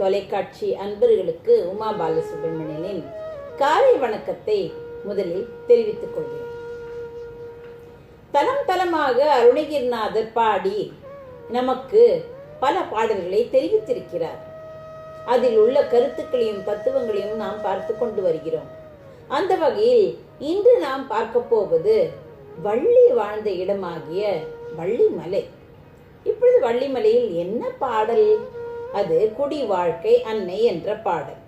தொலைக்காட்சி அன்பர்களுக்கு உமா பாலசுப்ரமணியனின் காலை வணக்கத்தை முதலில் தெரிவித்துக் கொள்கிறேன். தலம் தலமாக அருணகிரிநாதர் பாடி நமக்கு பல பாடல்களை தெரிவித்திருக்கிறார். அதில் உள்ள கருத்துக்களையும் தத்துவங்களையும் நாம் பார்த்து கொண்டு வருகிறோம். அந்த வகையில் இன்று நாம் பார்க்க போவது வள்ளி வாழ்ந்த இடமாகிய வள்ளிமலை. இப்பொழுது வள்ளிமலையில் என்ன பாடல்? அது குடி வாழ்க்கை அன்னை என்ற பாடல்.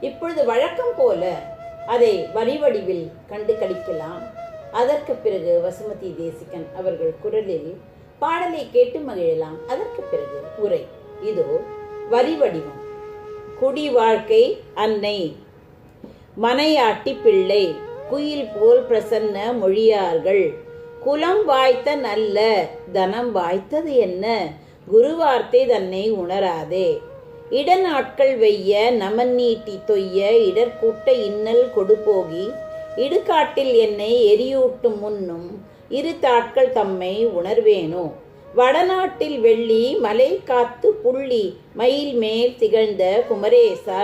இப்பொழுது வழக்கம் போல அதை வரிவடிவில் கண்டு கழிக்கலாம் அதற்கு பிறகு வசுமதி தேசிகன் அவர்கள் குரலில் பாடலை கேட்டு மகிழலாம். அதற்கு பிறகு உரை. இதோ வரி வடிவம் குடி வாழ்க்கை அன்னை மனையாட்டி பிள்ளை குயில் போல் பிரசன்ன மொழியார்கள் குலம் வாய்த்த நல்ல தனம் வாய்த்தது என்ன? குருவார்த்தை தன்னை உணராதே. இடநாட்கள் வெய்ய நமன் நீட்டி தொய்ய இடர்கூட்ட இன்னல் கொடுபோகி இடுகாட்டில் என்னை எரியூட்டும் முன்னும் இரு தாட்கள் தம்மை உணர்வேனோ. வடநாட்டில் வெள்ளி மலை காத்து புள்ளி மயில் மேல் திகழ்ந்த குமரேசா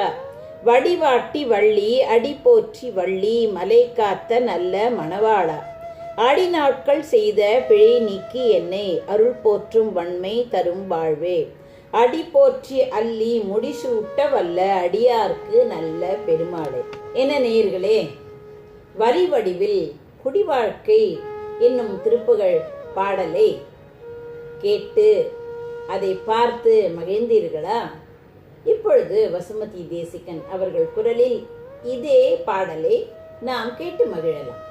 வடிவாட்டி வள்ளி அடி போற்றி வள்ளி மலை காத்த நல்ல மணவாளா. ஆடி நாட்கள் செய்த பிழை நீக்கி என்னை அருள் போற்றும் வன்மை தரும் வாழ்வே. அடி போற்றி அள்ளி முடிசூட்ட வல்ல அடியார்க்கு நல்ல பெருமாளே. என நேர்களே வரி வடிவில் குடிவாழ்க்கை என்னும் திருப்புகள் பாடலை கேட்டு அதை பார்த்து மகிழ்ந்தீர்களா? இப்பொழுது வசுமதி தேசிகன் அவர்கள் குரலில் இதே பாடலை நாம் கேட்டு மகிழலாம்.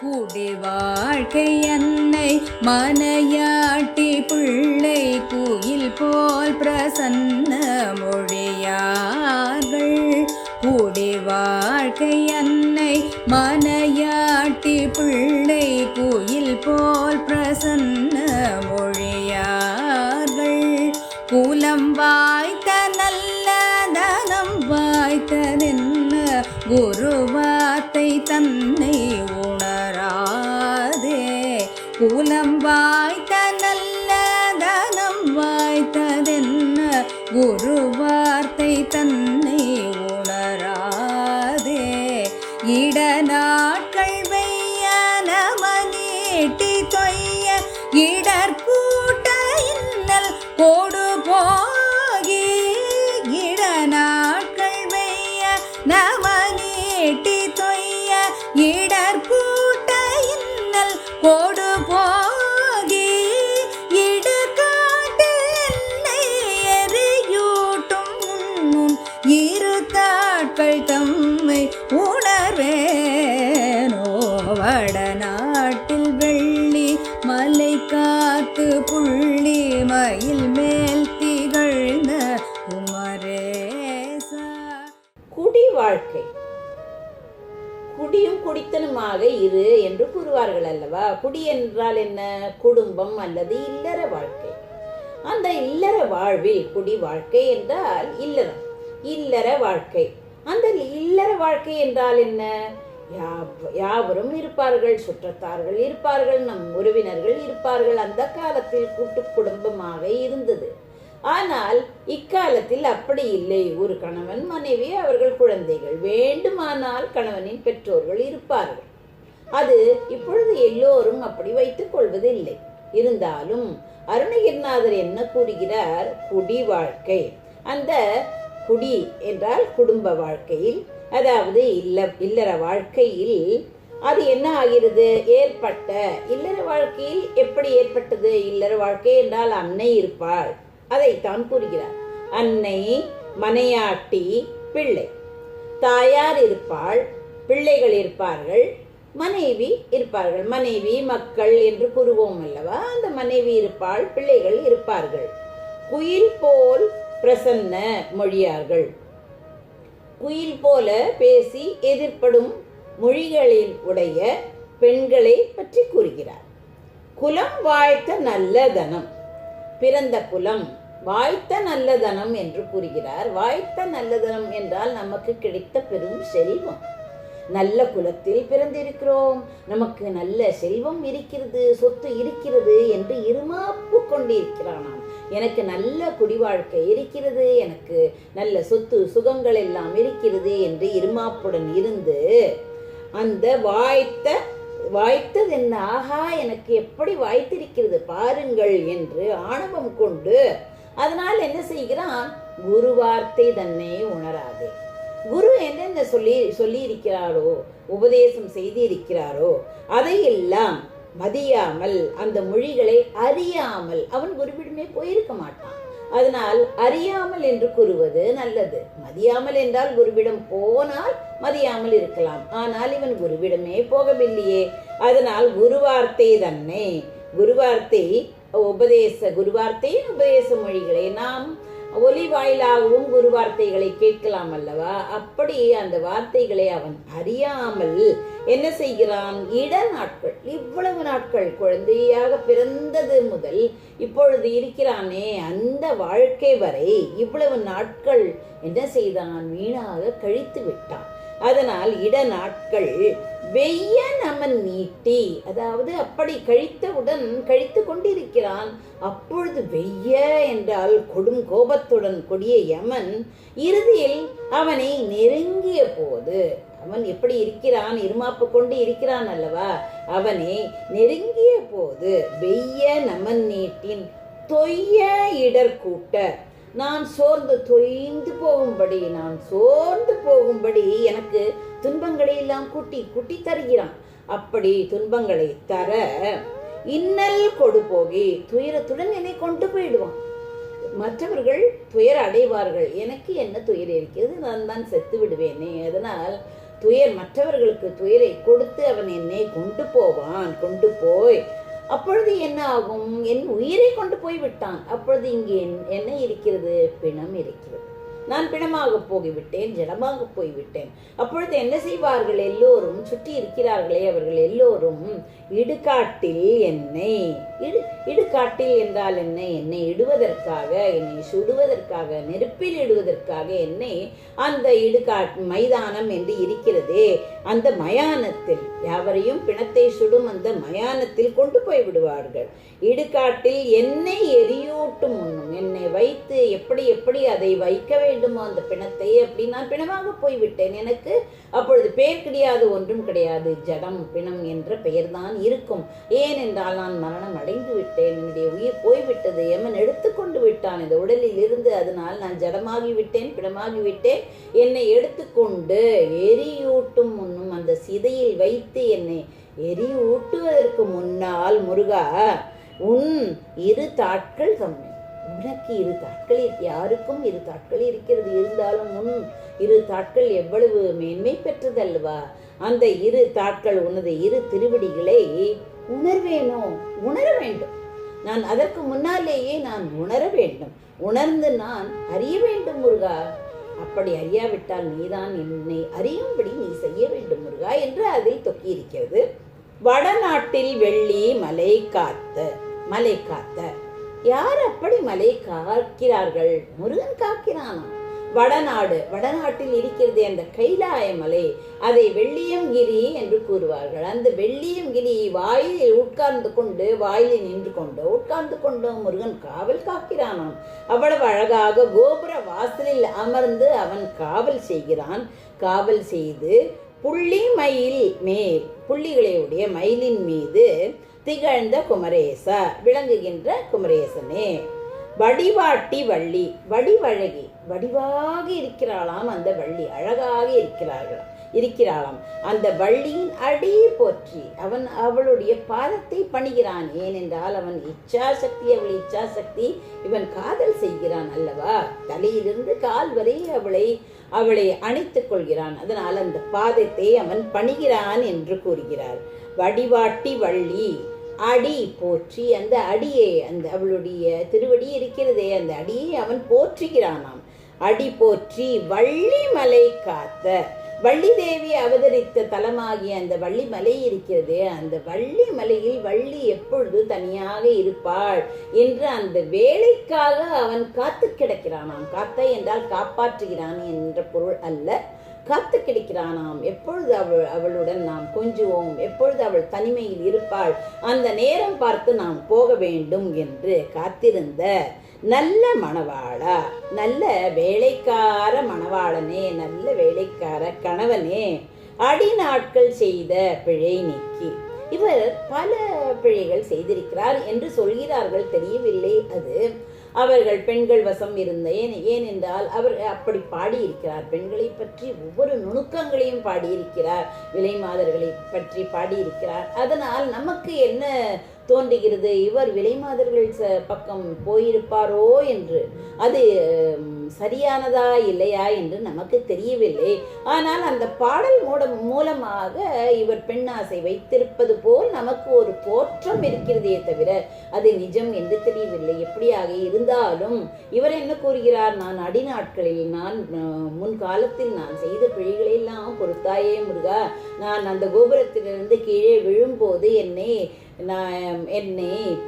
கூடி வாழ்க்கை என்னை மனையாட்டி பிள்ளை குயில் போல் பிரசன்ன மொழியார்கள். கூடி வாழ்க்கை என்னை மனையாட்டி பிள்ளை குயில் போல் வெய்ய நமனீட்டி தொய்ய இடர்கூட்ட இன்னல் குடித்தனுமாக இரு என்று கூறுவார்கள் அல்லவா குடி என்றால் என்ன? குடும்பம் அல்லது இல்லற வாழ்க்கை. அந்த இல்லற வாழ்வில் குடி வாழ்க்கை என்றால் இல்லறம். இல்லற வாழ்க்கை. அந்த இல்லற வாழ்க்கை என்றால் என்ன? யா- யாவரும் இருப்பார்கள் சுற்றத்தார்கள் இருப்பார்கள் நம் உறவினர்கள் இருப்பார்கள். அந்த காலத்தில் கூட்டு குடும்பமாக இருந்தது. ஆனால் இக்காலத்தில் அப்படி இல்லை. ஒரு கணவன் மனைவி அவர்கள் குழந்தைகள். வேண்டுமானால் கணவனின் பெற்றோர்கள் இருப்பார்கள். அது இப்பொழுது எல்லோரும் அப்படி வைத்துக் கொள்வதில்லை. இருந்தாலும் அருணகிரிநாதர் என்ன கூறுகிறார்? குடி வாழ்க்கை. அந்த குடி என்றால் குடும்ப வாழ்க்கையில் அதாவது இல்ல இல்லற வாழ்க்கையில் அது என்ன ஆகிறது? ஏற்பட்ட இல்லற வாழ்க்கையில் எப்படி ஏற்பட்டது? இல்லற வாழ்க்கை என்றால் அன்னை இருப்பாள். அதைத்தான் கூறுகிறார். அன்னை மனையாட்டி பிள்ளை. தாயார் இருப்பாள் பிள்ளைகள் இருப்பார்கள் மனைவி இருப்பார்கள். மனைவி மக்கள் என்று கூறுவோம் அல்லவா? அந்த மனைவி இருப்பாள் பிள்ளைகள் இருப்பார்கள். குயில் போல் பிரசன்ன மொழியார்கள். குயில் போல பேசி எதிர்ப்படும் மொழிகளில் உடைய பெண்களை பற்றி கூறுகிறார். குலம் வாய்த்த நல்ல தனம். பிறந்த குலம் வாய்த்த நல்ல தனம் என்று கூறுகிறார். வாய்த்த நல்ல தனம் என்றால் நமக்கு கிடைத்த பெரும் செல்வம். நல்ல குலத்தில் பிறந்திருக்கிறோம். நமக்கு நல்ல செல்வம் இருக்கிறது சொத்து இருக்கிறது என்று இருமாப்பு கொண்டிருக்கிறானாம். எனக்கு நல்ல குடிவாழ்க்கை இருக்கிறது எனக்கு நல்ல சொத்து சுகங்கள் எல்லாம் இருக்கிறது என்று இருமாப்புடன் இருந்து அந்த வாய்த்த வாய்த்தது என்ன? ஆஹா எனக்கு எப்படி வாய்த்திருக்கிறது பாருங்கள் என்று ஆணவம் கொண்டு அதனால் என்ன செய்கிறான்? குரு வார்த்தை தன்னை உணராதே. குரு என்னென்ன சொல்லி சொல்லி இருக்கிறாரோ உபதேசம் செய்து இருக்கிறாரோ அதையெல்லாம் மதியாமல் அந்த மொழிகளை அறியாமல் அவன் குருவிடமே போயிருக்க மாட்டான். அதனால் அறியாமல் என்று கூறுவது நல்லது. மதியாமல் என்றால் குருவிடம் போனால் மதியாமல் இருக்கலாம். ஆனால் இவன் குருவிடமே போகவில்லையே. அதனால் குருவார்த்தை தன்னை குருவார்த்தை உபதேச குருவார்த்தையின் உபதேச மொழிகளை நாம் ஒலி வாயிலாகவும் குரு வார்த்தைகளை கேட்கலாம் அல்லவா? அப்படி அந்த வார்த்தைகளை அவன் அறியாமல் என்ன செய்கிறான்? இட நாட்கள் இவ்வளவு நாட்கள் குழந்தையாக பிறந்தது முதல் இப்பொழுது இருக்கிறானே அந்த வாழ்க்கை வரை இவ்வளவு நாட்கள் என்ன செய்தான்? வீணாக கழித்து விட்டான். அதனால் இட நாட்கள் வெய்ய நமன் நீட்டி அதாவது அப்படி கழித்தவுடன் கழித்து கொண்டிருக்கிறான். அப்பொழுது வெய்ய என்றால் கொடும் கோபத்துடன் கொடிய யமன் இறுதியில் அவனை நெருங்கிய போது அவன் எப்படி இருக்கிறான் இருமாப்பு கொண்டு இருக்கிறான் அல்லவா? அவனை நெருங்கிய போது வெய்ய நமன் நீட்டின் தொய்ய இடர் கூட்ட நான் சோர்ந்து தொய்ந்து போகும்படி நான் சோர்ந்து போகும்படி எனக்கு துன்பங்களை எல்லாம் கூட்டி கூட்டி தருகிறான். அப்படி துன்பங்களை தர இன்னல் கொடு போகி துயரத்துடன் என்னை கொண்டு போயிடுவான். மற்றவர்கள் துயர் அடைவார்கள். எனக்கு என்ன துயர் இருக்கிறது? நான் தான் செத்து விடுவேனே. அதனால் துயர் மற்றவர்களுக்கு துயரை கொடுத்து அவன் என்னை கொண்டு போவான். கொண்டு போய் அப்பொழுது என்ன ஆகும்? என் உயிரை கொண்டு போய் விட்டான் அப்பொழுது இங்கே என்ன இருக்கிறது? பிணம் இருக்கிறது. நான் பிணமாக போகிவிட்டேன் ஜடமாக போய்விட்டேன். அப்பொழுது என்ன செய்வார்கள் எல்லோரும்? சுற்றி இருக்கிறார்களே அவர்கள் எல்லோரும். இடுகாட்டில் என்னை இடு இடுகாட்டில் என்றால் என்ன? என்னை இடுவதற்காக என்னை சுடுவதற்காக நெருப்பில் இடுவதற்காக என்னை அந்த இடுகாட் மைதானம் என்று இருக்கிறதே அந்த மயானத்தில் யாவரையும் பிணத்தை சுடும் அந்த மயானத்தில் கொண்டு போய் விடுவார்கள் இடுகாட்டில் என்னை எரியூட்டும் உண்ணும் என்னை வைத்து எப்படி எப்படி அதை வைக்க வேண்டும் வேண்டுமோ அந்த பிணத்தை? அப்படி நான் பிணமாக போய்விட்டேன். எனக்கு அப்பொழுது பெயர் கிடையாது ஒன்றும் கிடையாது. ஜடம் பிணம் என்ற பெயர்தான் இருக்கும். ஏனென்றால் நான் மரணம் அடைந்து விட்டேன். என்னுடைய உயிர் போய்விட்டது. எமன் எடுத்துக்கொண்டு விட்டான். இந்த உடலில் இருந்து அதனால் நான் ஜடமாகி விட்டேன் பிணமாகி விட்டேன். என்னை எடுத்துக்கொண்டு எரியூட்டும் முன்னும் அந்த சிதையில் வைத்து என்னை எரியூட்டுவதற்கு முன்னால் முருகா உன் இரு தாட்கள் தம்மை உனக்கு இரு தாட்களில் யாருக்கும் இரு தாட்கள் இருக்கிறது. இருந்தாலும் உன் இரு தாட்கள் எவ்வளவு மேன்மை பெற்றதல்லவா? அந்த இரு தாட்கள் உனது இரு திருவடிகளை உணர்வேனோ? உணர வேண்டும். நான் அதற்கு முன்னாலேயே நான் உணர வேண்டும். உணர்ந்து நான் அறிய வேண்டும் முருகா. அப்படி அறியாவிட்டால் நீதான் என்னை அறியும்படி நீ செய்ய வேண்டும் முருகா என்று அதில் தொக்கியிருக்கிறது. வடநாட்டில் வெள்ளி மலை காத்த மலை காத்த. யார் அப்படி மலை காக்கிறார்கள்? முருகன் காக்கிறானா வடநாடு வடநாட்டில் இருக்கிறது அந்த கைலாய மலை. அதை வெள்ளியங்கிரி என்று கூறுவார்கள். அந்த வெள்ளியங்கிரி வாயிலில் உட்கார்ந்து கொண்டு வாயிலில் நின்று கொண்டு உட்கார்ந்து கொண்டு முருகன் காவல் காக்கிறானாம். அவ்வளவு அழகாக கோபுர வாசலில் அமர்ந்து அவன் காவல் செய்கிறான். காவல் செய்து புள்ளி மயில் மேல் புள்ளிகளையுடைய மயிலின் மீது திகழ்ந்த குமரேசா விளங்குகின்ற குமரேசனே. வடிவாட்டி வள்ளி வடிவழகி வடிவாக இருக்கிறாளாம் அந்த வள்ளி அழகாக இருக்கிறார்களாம் இருக்கிறாளாம். அந்த வள்ளியின் அடி போற்றி அவன் அவளுடைய பாதத்தை பணிகிறான். ஏனென்றால் அவன் இச்சாசக்தி அவள் இச்சாசக்தி இவன் காதல் செய்கிறான் அல்லவா? தலையிலிருந்து கால் வரை அவளை அவளை அணைத்துக் கொள்கிறான். அதனால் அந்த பாதத்தை அவன் பணிகிறான் என்று கூறுகிறார். வடிவாட்டி வள்ளி அடி போற்றி அந்த அடியை அந்த அவளுடைய திருவடி இருக்கிறதே அந்த அடியை அவன் போற்றுகிறானாம். அடி போற்றி வள்ளி மலை காத்த வள்ளி தேவி அவதரித்த தலமாகிய அந்த வள்ளி மலை இருக்கிறதே அந்த வள்ளி மலையில் வள்ளி எப்பொழுது தனியாக இருப்பாள் என்று அந்த வேலைக்காக அவன் காத்து கிடக்கிறானாம். காத்த என்றால் காப்பாற்றுகிறான் என்ற பொருள் அல்ல. காத்து கிடைக்கிறானாம். எப்பொழுது அவள் அவளுடன் நாம் கொஞ்சுவோம்? எப்பொழுது அவள் தனிமையில் இருப்பாள்? அந்த நேரம் பார்த்து நாம் போக வேண்டும் என்று காத்திருந்த நல்ல மணவாளா நல்ல வேலைக்கார மணவாளனே நல்ல வேலைக்கார கணவனே அடிநாட்கள் செய்த பிழை நீக்கி. இவர் பல பிழைகள் செய்திருக்கிறார் என்று சொல்கிறார்கள் தெரியவில்லை அது. அவர்கள் பெண்கள் வசம் இருந்த ஏன் ஏனென்றால் அவர் அப்படி பாடியிருக்கிறார். பெண்களை பற்றி ஒவ்வொரு நுணுக்கங்களையும் பாடியிருக்கிறார். விலை மாதர்களை பற்றி பாடியிருக்கிறார். அதனால் நமக்கு என்ன தோன்றுகிறது. இவர் விலைமாதர்கள் ச- பக்கம் போயிருப்பாரோ என்று. அது சரியானதா இல்லையா என்று நமக்கு தெரியவில்லை. ஆனால் அந்த பாடல் மூலம் மூலமாக இவர் பெண்ணாசை வைத்திருப்பது போல் நமக்கு ஒரு தோற்றம் இருக்கிறதே தவிர அது நிஜம் என்று தெரியவில்லை. எப்படியாக இருந்தாலும் இவர் என்ன கூறுகிறார்? நான் அடிநாட்களில் நான் முன் முன்காலத்தில் நான் செய்த பிழைகளை எல்லாம் பொறுத்தாயே முருகா. நான் அந்த கோபுரத்திலிருந்து கீழே விழும்போது என்னை நான் என்னை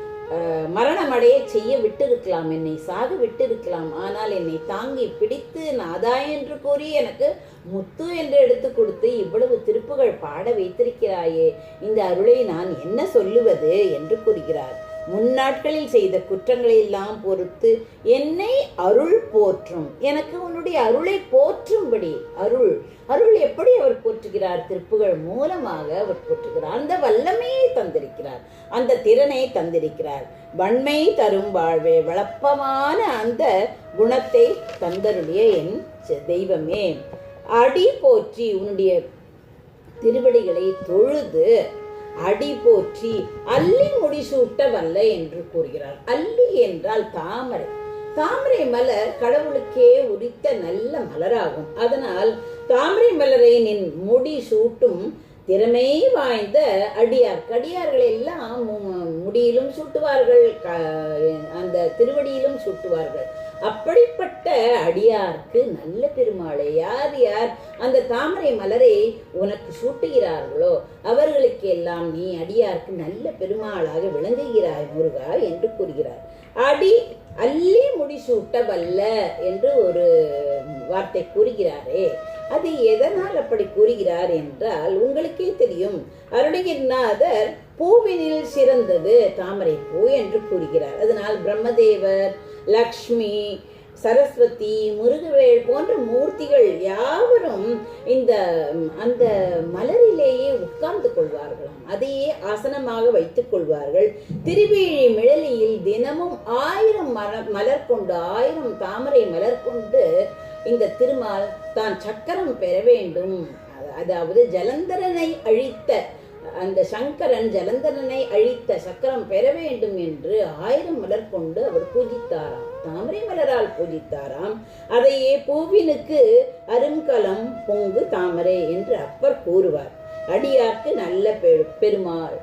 மரணமடைய செய்ய விட்டிருக்கலாம். என்னை சாக விட்டிருக்கலாம். ஆனால் என்னை தாங்கி பிடித்து நாதா என்று கூறி எனக்கு முத்து என்று எடுத்து கொடுத்து இவ்வளவு திருப்புகள் பாட வைத்திருக்கிறாயே. இந்த அருளை நான் என்ன சொல்லுவது? என்று கூறுகிறார். முன்னாட்களில் செய்த குற்றங்களை எல்லாம் பொறுத்து என்னை அருள் போற்றும். எனக்கு உன்னுடைய அருளை போற்றும்படி. அருள். அருள் எப்படி அவர் போற்றுகிறார்? திருப்புகள் மூலமாக அவர் போற்றுகிறார். அந்த வல்லமையை தந்திருக்கிறார். அந்த திறனை தந்திருக்கிறார். வன்மை தரும் வாழ்வே வளப்பமான அந்த குணத்தை தந்தருடைய என் செ- தெய்வமே. அடி போற்றி உன்னுடைய திருவடிகளை தொழுது அடி போற்றி அல்லி முடிசூட்ட வல்ல என்று கூறுகிறார் அல்லி என்றால் தாமரை. தாமரை மலர் கடவுளுக்கே உரித்த நல்ல மலராகும். அதனால் தாமரை மலரை நின் முடி சூட்டும் திறமை வாய்ந்த அடியார். கடியார்கள் எல்லாம் மு- முடியிலும் சூட்டுவார்கள் அந்த திருவடியிலும் சூட்டுவார்கள். அப்படிப்பட்ட அடியார்க்கு நல்ல பெருமாளை யார் யார் அந்த தாமரை மலரை உனக்கு சூட்டுகிறார்களோ அவர்களுக்கு எல்லாம் நீ அடியார்க்கு நல்ல பெருமாளாக விளங்குகிறாய் முருகா என்று கூறுகிறார். அடி அள்ளி முடிசூட்ட வல்ல என்று ஒரு வார்த்தை கூறுகிறாரே. அது எதனால் அப்படி கூறுகிறார் என்றால் உங்களுக்கே தெரியும். அருணகிரிநாதர் பூவினில் சிறந்தது தாமரை பூ என்று கூறுகிறார். அதனால் பிரம்மதேவர் லக்ஷ்மி சரஸ்வதி முருகவேல் போன்ற மூர்த்திகள் யாவரும் இந்த அந்த மலரிலேயே உட்கார்ந்து கொள்வார்களாம். அதையே ஆசனமாக வைத்துக் கொள்வார்கள். திருவேழி மிழலியில் தினமும் ஆயிரம் மலர் மலர் கொண்டு ஆயிரம் தாமரை மலர் கொண்டு இந்த திருமால் தான் சக்கரம் பெற வேண்டும். அதாவது ஜலந்தரனை அழித்த அந்த சங்கரன் ஜலந்தரனை அழித்த சக்கரம் பெற வேண்டும் என்று ஆயிரம் மலர் கொண்டு அவர் பூஜித்தாராம். தாமரை மலரால் பூஜித்தாராம். அதையே பூவினுக்கு அருங்கலம் பொங்கு தாமரை என்று அப்பர் கூறுவார். அடியார்க்கு நல்ல பெருமாள்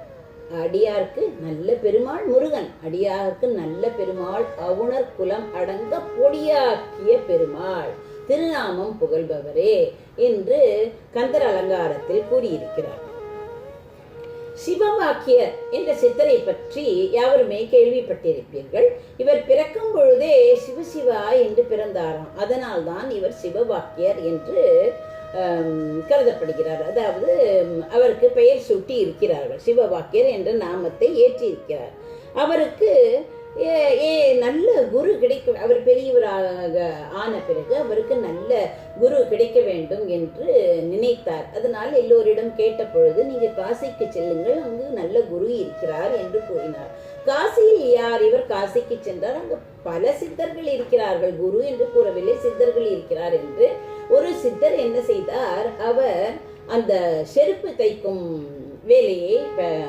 அடியார்க்கு நல்ல பெருமாள் முருகன் அடியார்க்கு நல்ல பெருமாள் அவுணர் குலம் அடங்க பொடியாக்கிய பெருமாள். திருநாமம் புகழ்பவரே என்று கந்தர் அலங்காரத்தில் கூறியிருக்கிறார். சிவவாக்கியர் என்ற சித்தரை பற்றி யாவருமே கேள்விப்பட்டிருப்பீர்கள். இவர் பிறக்கும் பொழுதே சிவசிவா என்று பிறந்தாராம். அதனால் தான் இவர் சிவவாக்கியர் என்று கருதப்படுகிறார். அதாவது அவருக்கு பெயர் சூட்டி இருக்கிறார்கள் சிவவாக்கியர் என்ற நாமத்தை ஏற்றியிருக்கிறார். அவருக்கு ஏ ஏ நல்ல குரு கிடைக்க அவர் பெரியவராக ஆன பிறகு அவருக்கு நல்ல குரு கிடைக்க வேண்டும் என்று நினைத்தார். அதனால் எல்லோரிடம் கேட்ட பொழுது நீங்கள் காசிக்கு செல்லுங்கள் அங்கு நல்ல குரு இருக்கிறார் என்று கூறினார். காசியில் யார் இவர்? காசிக்கு சென்றார். அங்கு பல சித்தர்கள் இருக்கிறார்கள் குரு என்று கூறவில்லை சித்தர்கள் இருக்கிறார் என்று. ஒரு சித்தர் என்ன செய்தார்? அவர் அந்த செருப்பு தைக்கும் வேலையை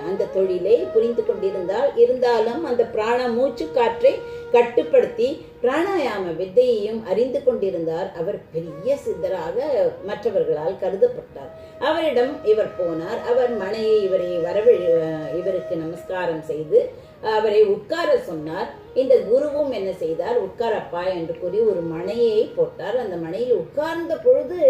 அந்த தொழிலை புரிந்து கொண்டிருந்தால் இருந்தாலும் அந்த பிராண மூச்சு காற்றை கட்டுப்படுத்தி பிராணாயாம வித்தையையும் அறிந்து கொண்டிருந்தார். அவர் பெரிய சித்தராக மற்றவர்களால் கருதப்பட்டார். அவரிடம் இவர் போனார். அவர் மனையை இவரை வரவழி இவருக்கு நமஸ்காரம் செய்து அவரை உட்கார சொன்னார். இந்த குருவும் என்ன செய்தார்? உட்காரப்பா என்று கூறி ஒரு மனையை போட்டார். அந்த மனையில் உட்கார்ந்த பொழுது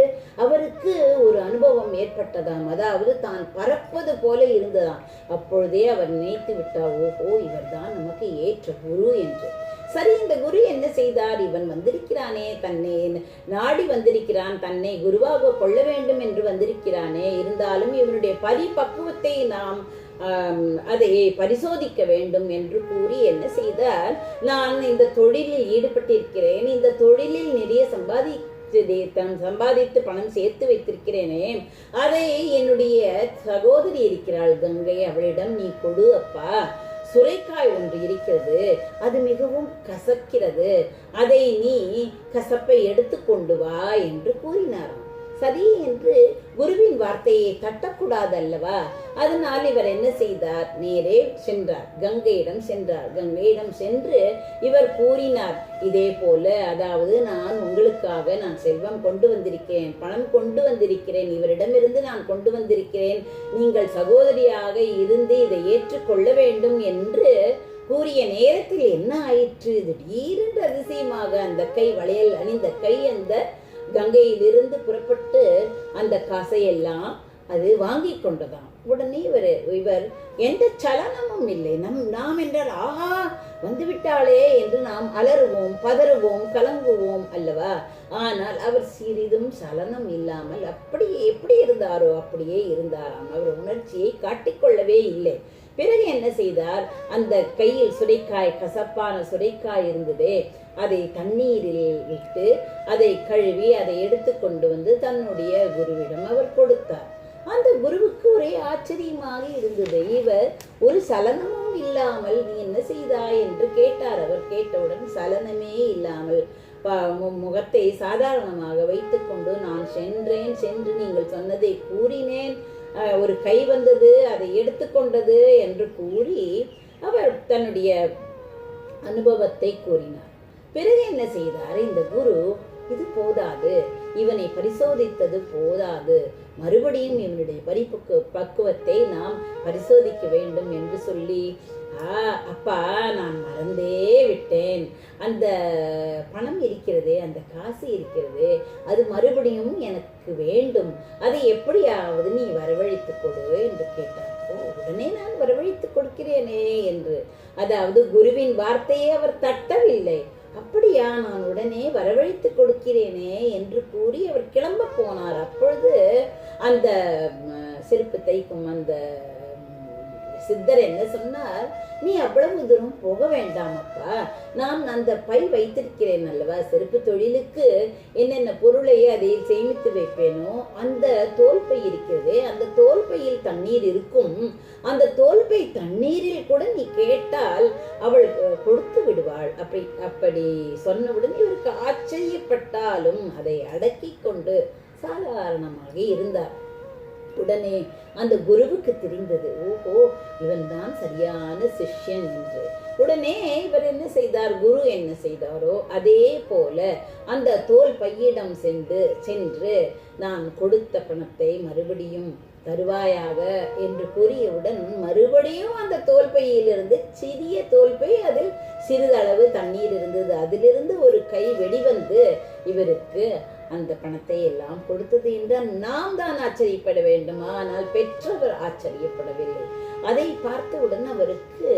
அவருக்கு ஒரு அனுபவம் ஏற்பட்டதாம். அதாவது தான் பறப்பது போல இருந்ததாம். அப்பொழுதே அவர் நினைத்து விட்டார் ஓஹோ இவர்தான் நமக்கு ஏற்ற குரு என்று. சரி இந்த குரு என்ன செய்தார்? இவன் வந்திருக்கிறானே தன்னை நாடி வந்திருக்கிறான் தன்னை குருவாக கொள்ள வேண்டும் என்று வந்திருக்கிறானே. இருந்தாலும் இவனுடைய பரிபக்குவத்தை நாம் அதை பரிசோதிக்க வேண்டும் என்று கூறி என்ன செய்தார்? நான் இந்த தொழிலில் ஈடுபட்டிருக்கிறேன் இந்த தொழிலில் நிறைய சம்பாதி தன் சம்பாதித்து பணம் சேர்த்து வைத்திருக்கிறேனே அதை என்னுடைய சகோதரி இருக்கிறாள் கங்கை அவளிடம் நீ கொடு அப்பா. சுரைக்காய் ஒன்று இருக்கிறது அது மிகவும் கசக்கிறது அதை நீ கசப்பை எடுத்து கொண்டு வா என்று கூறினாராம். சரி என்று குருவின் வார்த்தையை தட்டக்கூடாது அல்லவா அதனால் இவர் என்ன செய்தார்? நேரே சென்றார். கங்கையிடம் சென்றார். கங்கையிடம் சென்று இவர் கூறினார் இதே போல அதாவது நான் உங்களுக்காக நான் செல்வம் கொண்டு வந்திருக்கிறேன் பணம் கொண்டு வந்திருக்கிறேன் இவரிடமிருந்து நான் கொண்டு வந்திருக்கிறேன் நீங்கள் சகோதரியாக இருந்து இதை ஏற்றுக்கொள்ள வேண்டும் என்று கூறிய நேரத்தில் என்ன ஆயிற்று? திடீரென்று அதிசயமாக அந்த கை வளையல் அணிந்த கை அந்த கங்கையிலிருந்து புறப்பட்டு அந்த காசையெல்லாம் அது வாங்கி கொண்டதாம். உடனே இவர் இவர் எந்த சலனமும் இல்லை. நம் நாம் என்றால் ஆஹா வந்துவிட்டாளே என்று நாம் அலறுவோம் பதறுவோம் கலங்குவோம் அல்லவா? ஆனால் அவர் சிறிதும் சலனம் இல்லாமல் அப்படியே எப்படி இருந்தாரோ அப்படியே இருந்தாராம். அவர் உணர்ச்சியை காட்டிக்கொள்ளவே இல்லை. பிறகு என்ன செய்தார்? அந்த கையில் சுரைக்காய் கசப்பான சுரைக்காய் இருந்ததே அதை தண்ணீரில் விட்டு அதை கழுவி அதை எடுத்து கொண்டு வந்து தன்னுடைய குருவிடம் அவர் கொடுத்தார். அந்த குருவுக்கு ஒரே ஆச்சரியமாக இருந்தது. இவர் ஒரு சலனமும் இல்லாமல் நீ என்ன செய்தாய்? என்று கேட்டார். அவர் கேட்டவுடன் சலனமே இல்லாமல். முகத்தை சாதாரணமாக வைத்துக்கொண்டு நான் சென்றேன் சென்று நீங்கள் சொன்னதை கூறினேன். ஒரு கை வந்தது அதை எடுத்துக்கொண்டது என்று கூறி அவர் தன்னுடைய அனுபவத்தை கூறினார். பிறகு என்ன செய்தார்? இந்த குரு இது போதாது இவனை பரிசோதித்தது போதாது மறுபடியும் இவனுடைய பரிப்புக்கு பக்குவத்தை நாம் பரிசோதிக்க வேண்டும் என்று சொல்லி ஆ அப்பா நான் மறந்தே விட்டேன். அந்த பணம் இருக்கிறதே அந்த காசு இருக்கிறது அது மறுபடியும் எனக்கு வேண்டும். அதை எப்படியாவது நீ வரவழைத்து கொடு என்று கேட்டார் ஓ உடனே நான் வரவழைத்து கொடுக்கிறேனே என்று. அதாவது குருவின் வார்த்தையை அவர் தட்டவில்லை. அப்படியா நான் உடனே வரவழைத்து கொடுக்கிறேனே என்று கூறி அவர் கிளம்ப போனார். அப்பொழுது அந்த செருப்பு தைக்கும் அந்த சித்தர் என்ன சொன்னார்? நீ அவ்வளவு தூரம் போக வேண்டாம் அப்பா நான் அந்த பை வைத்திருக்கிறேன் அல்லவா? செருப்பு தொழிலுக்கு என்னென்ன பொருளை அதில் சேமித்து வைப்பேனோ அந்த தோல் பை இருக்கிறதே அந்த தோல் பையில் தண்ணீர் இருக்கும். அந்த தோல் பை தண்ணீரில் கூட நீ கேட்டால் அவள் கொடுத்து விடுவாள். அப்படி அப்படி சொன்னவுடன் இவருக்கு ஆச்சரியப்பட்டாலும் அதை அடக்கி கொண்டு சாதாரணமாக இருந்தார். உடனே அந்த குருவுக்கு தெரிந்தது ஓஹோ இவன்தான் சரியான சிஷ்யன் என்று. உடனே இவர் என்ன செய்தார்? குரு என்ன செய்தாரோ அதே போல அந்த தோல் பையிடம் சென்று சென்று நான் கொடுத்த பணத்தை மறுபடியும் தருவாயாக என்று கூறியவுடன் மறுபடியும் அந்த தோல்பையிலிருந்து சிறிய தோல்பை அதில் சிறிதளவு தண்ணீர் இருந்தது. அதிலிருந்து ஒரு கை வெளிவந்து இவருக்கு அந்த பணத்தை எல்லாம் கொடுத்தது என்றால் நாம் தான் ஆச்சரியப்பட வேண்டும். ஆனால் பெற்றவர் ஆச்சரியப்படவில்லை. அதை பார்த்தவுடன் அவருக்கு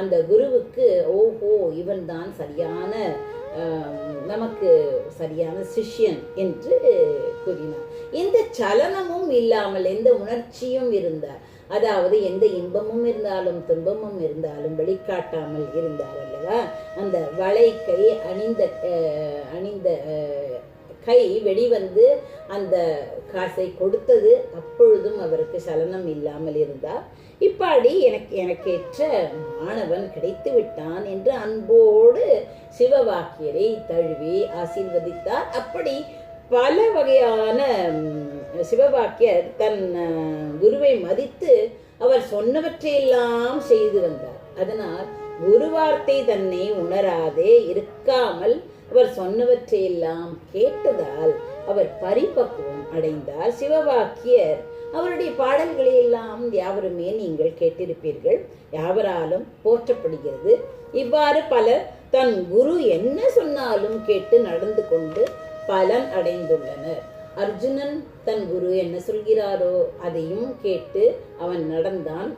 அந்த குருவுக்கு ஓஹோ இவன் தான் சரியான நமக்கு சரியான சிஷ்யன் என்று கூறினார். எந்த சலனமும் இல்லாமல் எந்த உணர்ச்சியும் இருந்தார். அதாவது எந்த இன்பமும் இருந்தாலும் துன்பமும் இருந்தாலும் வெளிக்காட்டாமல் இருந்தார் அல்லவா? அந்த வளைக்கை அணிந்த அணிந்த கை வெளிவந்து அந்த காசை கொடுத்தது அப்பொழுதும் அவருக்கு சலனம் இல்லாமல் இருந்தார். இப்பாடி எனக்கு எனக்கேற்ற மாணவன் கிடைத்து விட்டான் என்று அன்போடு சிவவாக்கியரை தழுவி ஆசீர்வதித்தார். அப்படி பல வகையான சிவவாக்கியர் தன் குருவை மதித்து அவர் சொன்னவற்றையெல்லாம் செய்து வந்தார் அதனால் குருவார்த்தை தன்னை உணராதே இருக்காமல் அவர் சொன்னவற்றையெல்லாம் கேட்டதால் அவர் பரிபக்குவம் அடைந்தார். சிவவாக்கியர் அவருடைய பாடல்களை எல்லாம் யாவருமே நீங்கள் கேட்டிருப்பீர்கள். யாவராலும் போற்றப்படுகிறது. இவ்வாறு பலர் தன் குரு என்ன சொன்னாலும் கேட்டு நடந்து கொண்டு பலன் அடைந்துள்ளனர். அர்ஜுனன் தன் குரு என்ன சொல்கிறாரோ அதையும் கேட்டு அவன் நடந்தான்.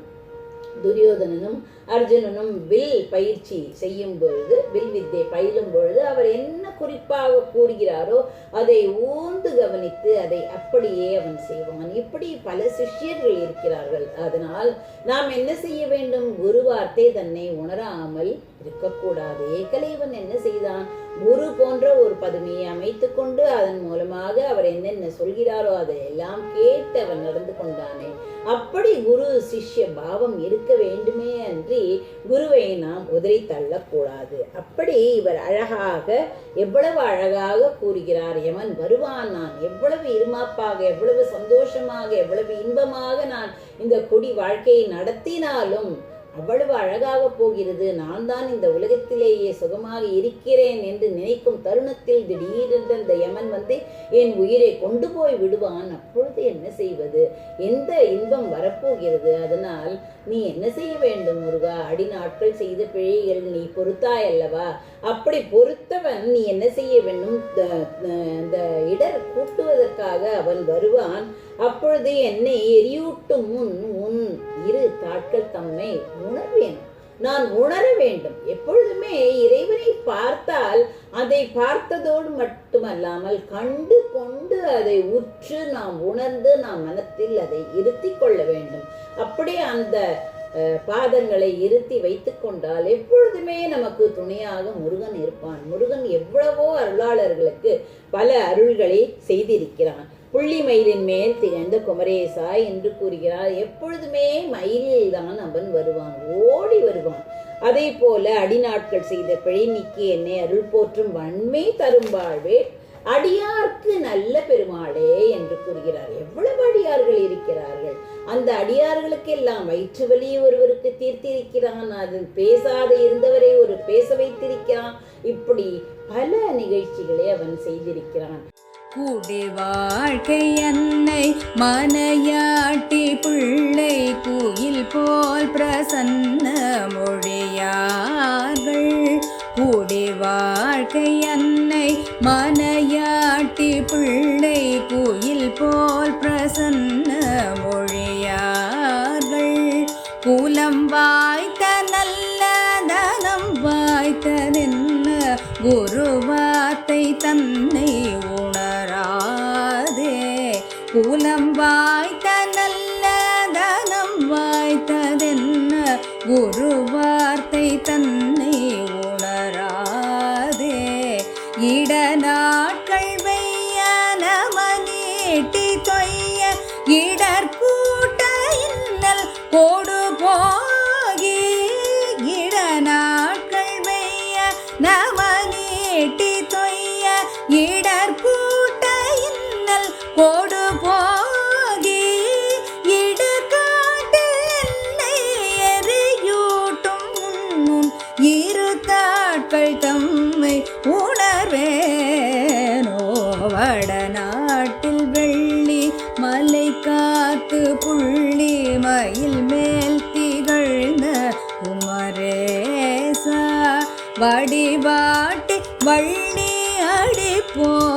துரியோதனனும் அர்ஜுனனும் வில் பயிற்சி செய்யும் பொழுது வில் வித்தை பயிலும் பொழுது அவர் என்ன குறிப்பாக கூறுகிறாரோ அதை ஊர்ந்து கவனித்து அதை அப்படியே அவன் செய்வான். இப்படி பல சிஷ்யர்கள் இருக்கிறார்கள். அதனால் நாம் என்ன செய்ய வேண்டும்? குரு வார்த்தை தன்னை உணராமல் இருக்கக்கூடாது. ஏகலைவன் என்ன செய்தான்? குரு போன்ற ஒரு பதுமையை அமைத்து கொண்டு அதன் மூலமாக அவர் என்னென்ன சொல்கிறாரோ அதை எல்லாம் கேட்டு அவன் நடந்து கொண்டானே. அப்படி குரு சிஷ்ய பாவம் இருக்க வேண்டுமே என்று அன்றி குருவை நாம் உதறி தள்ளக்கூடாது. அப்படி இவர் அழகாக எவ்வளவு அழகாக கூறுகிறார் எவன் வருவான் நான் எவ்வளவு இருமாப்பாக எவ்வளவு சந்தோஷமாக எவ்வளவு இன்பமாக நான் இந்த குடி வாழ்க்கையை நடத்தினாலும் அவ்வளவு அழகாக போகிறது. நான் தான் இந்த உலகத்திலேயே சுகமாக இருக்கிறேன் என்று நினைக்கும் தருணத்தில் திடீரென்று அந்த யமன் வந்து என் உயிரை கொண்டு போய் விடுவான். அப்பொழுது என்ன செய்வது? எந்த இன்பம் வரப்போகிறது? அதனால் நீ என்ன செய்ய வேண்டும் முருகா? அடி நாட்கள் செய்த பிழைகள் நீ பொறுத்தாய் அல்லவா அப்படி பொறுத்தவன் நீ என்ன செய்ய வேண்டும்? இந்த இடர் கூட்டுவதற்காக அவன் வருவான். அப்பொழுது என்னை எரியூட்டும் முன் உன் இரு தாட்கள் தம்மை உணர்வேன். நான் உணர வேண்டும். எப்பொழுதுமே இறைவனை பார்த்தால் அதை பார்த்ததோடு மட்டுமல்லாமல் கண்டு கொண்டு அதை உற்று நாம் உணர்ந்து நாம் மனத்தில் அதை இருத்தி கொள்ள வேண்டும். அப்படியே அந்த பாதங்களை இருத்தி வைத்துக் கொண்டால் எப்பொழுதுமே நமக்கு துணையாக முருகன் இருப்பான். முருகன் எவ்வளவோ அருளாளர்களுக்கு பல அருள்களை செய்திருக்கிறான். புள்ளி மயிலின் மேல் திகழ்ந்த குமரேசா என்று கூறுகிறார். எப்பொழுதுமே மயிலில் தான் அவன் வருவான் ஓடி வருவான். அதே போல அடிநாட்கள் செய்த பிழை நீக்கி என்னை அருள் போற்றும் வன்மை தரும் வாழ்வே அடியார்க்கு நல்ல பெருமாளே என்று கூறுகிறார். எவ்வளவு அடியார்கள் இருக்கிறார்கள். அந்த அடியார்களுக்கெல்லாம் வயிற்று வலியை ஒருவருக்கு தீர்த்திருக்கிறான். அது பேசாத இருந்தவரை ஒரு பேச வைத்திருக்கிறான். இப்படி பல நிகழ்ச்சிகளை அவன் செய்திருக்கிறான். கூடி வாழ்க்கை என்னை மனையாட்டி பிள்ளை குயில் போல் பிரசன்ன மொழியார்கள். கூடி வாழ்க்கை என்னை மனையாட்டி பிள்ளை குயில் போல் பிரசன்ன இட நாட்கள்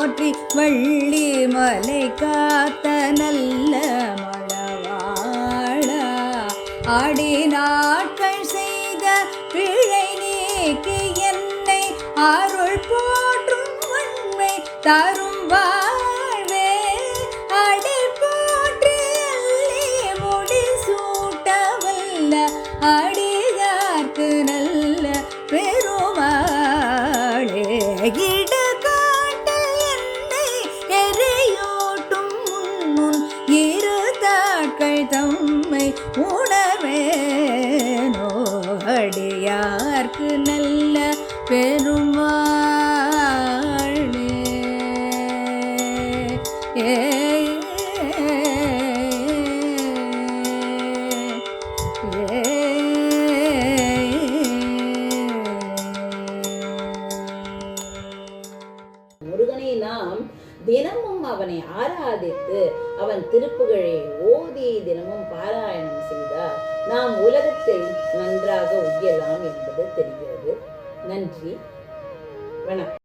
போற்றி வள்ளி மலை காத்த நல்ல மழவாழா அடி நாட்கள் செய்த பிழை நீக்கி என்னை அருள் போற்றும் உண்மை தரும் முருகனை நாம் தினமும் அவனை ஆராதித்து அவன் திருப்புகழை ஓதி தினமும் பாராயணம் செய்தால் நாம் உலகத்தில் நன்றாக உய்யலாம் என்பது தெரிகிறது. நன்றி. வணக்கம்.